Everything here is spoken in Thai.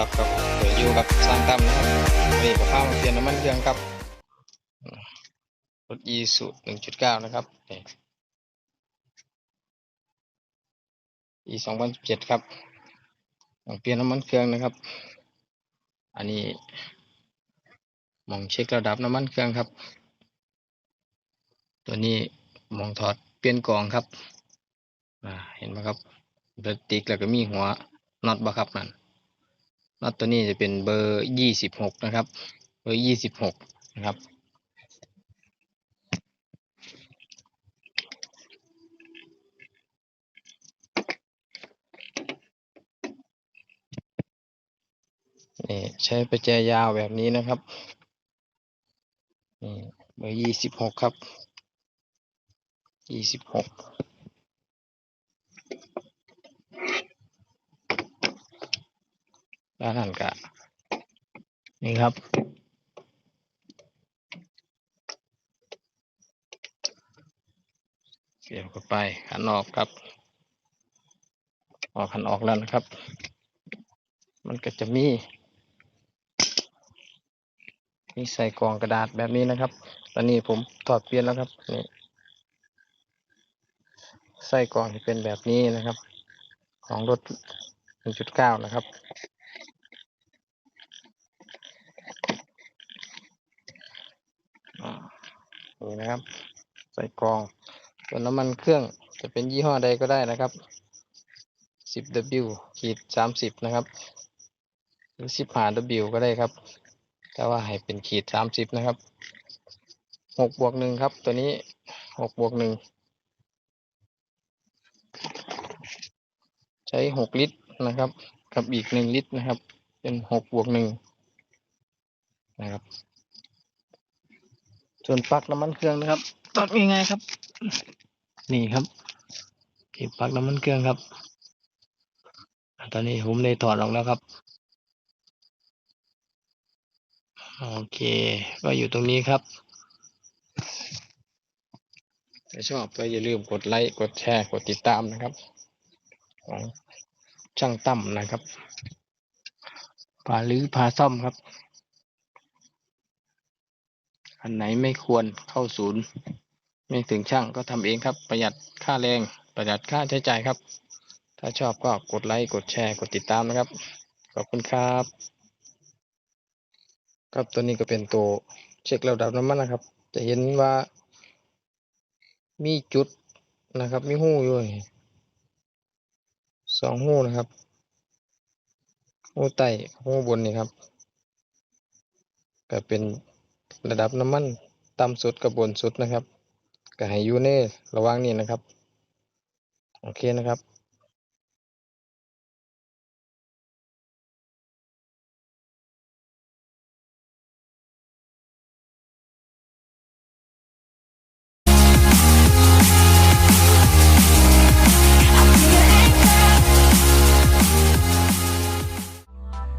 ครับกับเดี๋ยวอยู่กับสร้างตั้มนะครับนนี้ก็พามาเปลี่ยนน้ำมันเครื่องครับรถอีสุหนึ่งจุดเก้านะครับอีสองพันสิบเจ็ดครับต้องเปลี่ยนน้ำมันเครื่องนะครับ อันนี้มองเช็คระดับน้ำมันเครื่องครับ ตัวนี้มองถอดเปลี่ยนกรองครับเห็นไหมครับเบรติกแล้วก็มีหัวน็อตบัครับนั่น น็อตตัวนี้จะเป็นเบอร์ยี่สิบหกนะครับ เบอร์ยี่สิบหกนะครับ นี่ใช้ประแจยาวแบบนี้นะครับ นี่เบอร์ยี่สิบหกครับยี่สิบหก ด้านนั้นก็นี่ครับ เสียบเข้าไปขันออกครับ ออกขันออกแล้วนะครับ มันก็จะมี มีใส่กล่องกระดาษแบบนี้นะครับ ตอนนี้ผมถอดเปลี่ยนแล้วครับนี่ใส่กล่องที่เป็นแบบนี้นะครับ ของรถ 1.9 นะครับ อ่า นี่นะครับ ใส่กรอง ส่วนน้ำมันเครื่องจะเป็นยี่ห้อใดก็ได้นะครับ 10W ขีด30 นะครับ หรือ 15W ก็ได้ครับ แต่ว่าให้เป็นขีด 30 นะครับ 6 บวก 1 ครับ ตัวนี้ 6 บวก 1 ใช้ 6 ลิตรนะครับ กับอีก 1 ลิตรนะครับ เป็น 6 บวก 1 นะครับ ส่วนปลั๊กน้ำมันเครื่องนะครับถอดง่ายๆครับ นี่ครับที่ปลั๊กน้ำมันเครื่องครับ ตอนนี้ผมได้ถอดออกแล้วครับโอเค ก็อยู่ตรงนี้ครับถ้าชอบก็อย่าลืมกดไลค์ กดแชร์ กดติดตามนะครับ ของช่างตั้มนะครับพาลื้อพาซ่อมครับ อันไหนไม่ควรเข้าศูนย์ ไม่ถึงช่างก็ทำเองครับ ประหยัดค่าแรง ประหยัดค่าใช้จ่ายครับ ถ้าชอบก็กดไลค์กดแชร์กดติดตามนะครับ ขอบคุณครับ ครับตัวนี้ก็เป็นตัวเช็คระดับน้ำมันนะครับ จะเห็นว่ามีจุดนะครับ มีหูอยู่สองหูนะครับหูใต้หูบนนี่ครับ ก็เป็น ระดับน้ำมันต่ำสุดกับบนสุดนะครับ ก็ให้อยู่ในระหว่างนี้นะครับ โอเคนะครับ